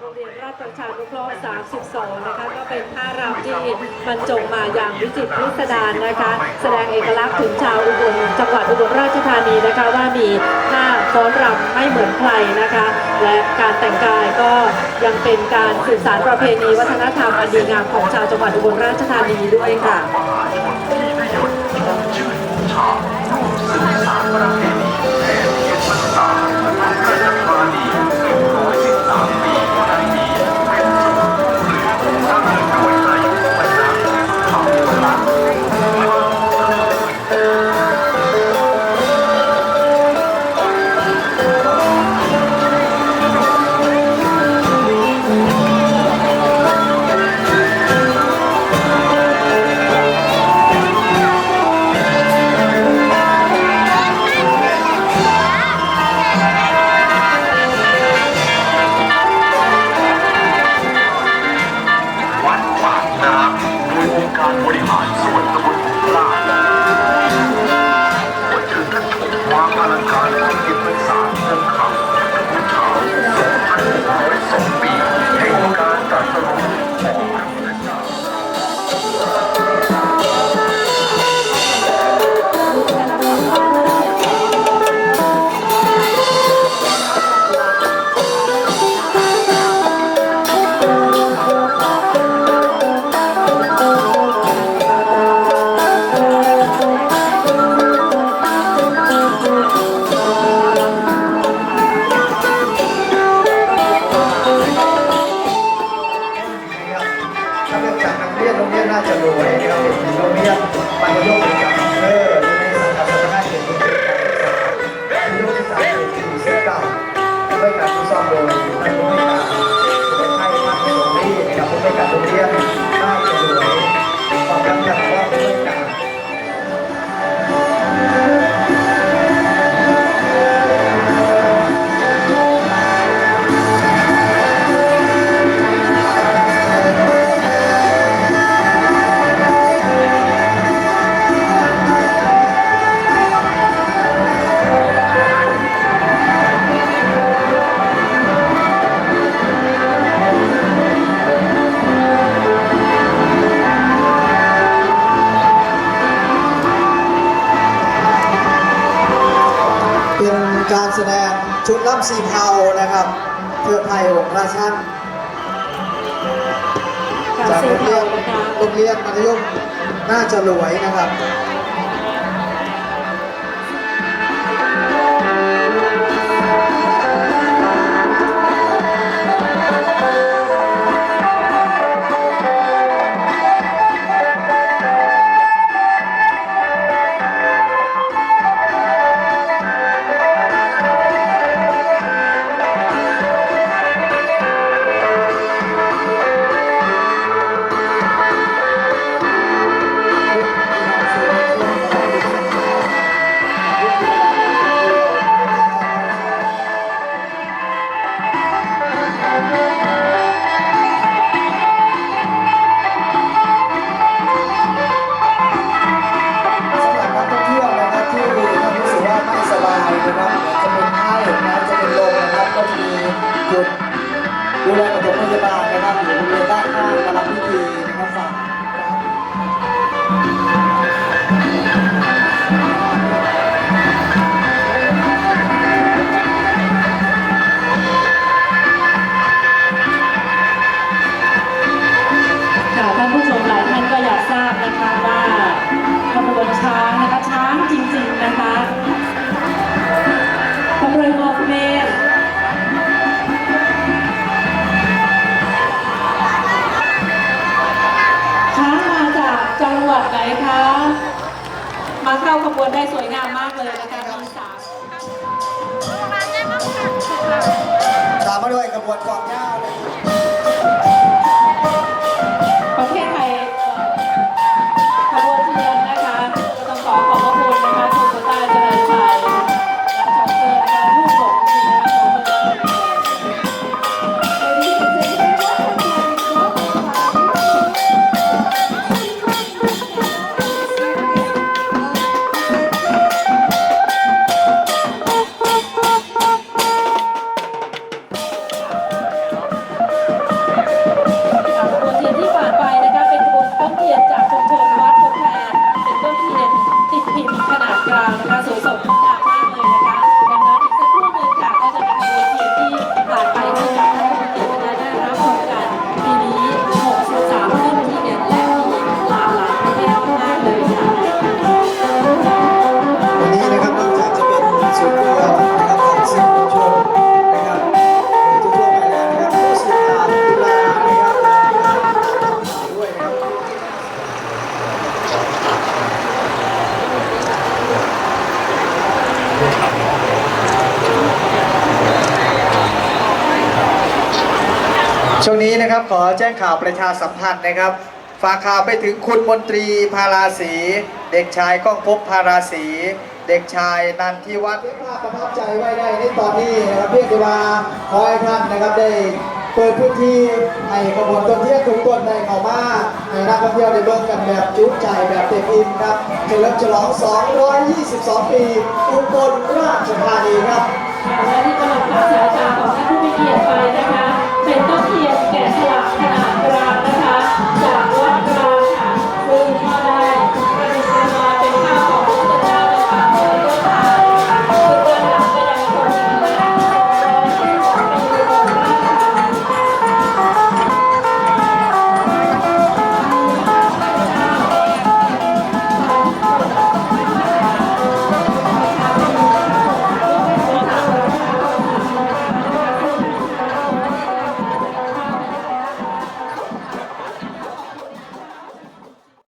โรงเรียนราชประชานุเคราะห์ 32 นะคะ ก็เป็นท่ารำที่บรรจงมาอย่างวิจิตรพิสดารนะคะ แสดงเอกลักษณ์ถึงชาวอุบลจังหวัดอุบลราชธานีนะคะว่ามีท่าฟ้อนรำไม่เหมือนใครนะคะ และการแต่งกายก็ยังเป็นการสืบสานประเพณีวัฒนธรรมอันดีงามของชาวจังหวัดอุบลราชธานีด้วยค่ะ ยองค์ ชุดล่ำสีเทานะครับเพื่อไทยองค์ราชันการจากสีโรงเรีเทายนนะคะโรงเรียนมัธยมน่าจะรวยนะครับ จุดดูแลปฐมพยาบาลนะครับอยู่บริเวณด้านข้างกำลังพิธีนะครับฝากนะครับ ได้สวยงามมากเลยนะคะ ช่วงนี้นะครับขอแจ้งข่าวประชาสัมพันธ์นะครับ ฝากข่าวไปถึงคุณมนตรีพาราศีเด็กชายก้องภพพาราศีเด็กชายนันทิวัฒน์ภาพประทับใจไว้ได้ในตอนนี้นะครับเพียงแต่ว่าขอให้ท่านนะครับได้เปิดพื้นที่ให้ขบวนต้นเทียนทุกต้นได้เขามาให้นักท่องเที่ยวได้เบิ่งกันแบบจุใจแบบเต็มอิ่มครับเฉลิมฉลอง 222 ปีอุบลราชธานีครับ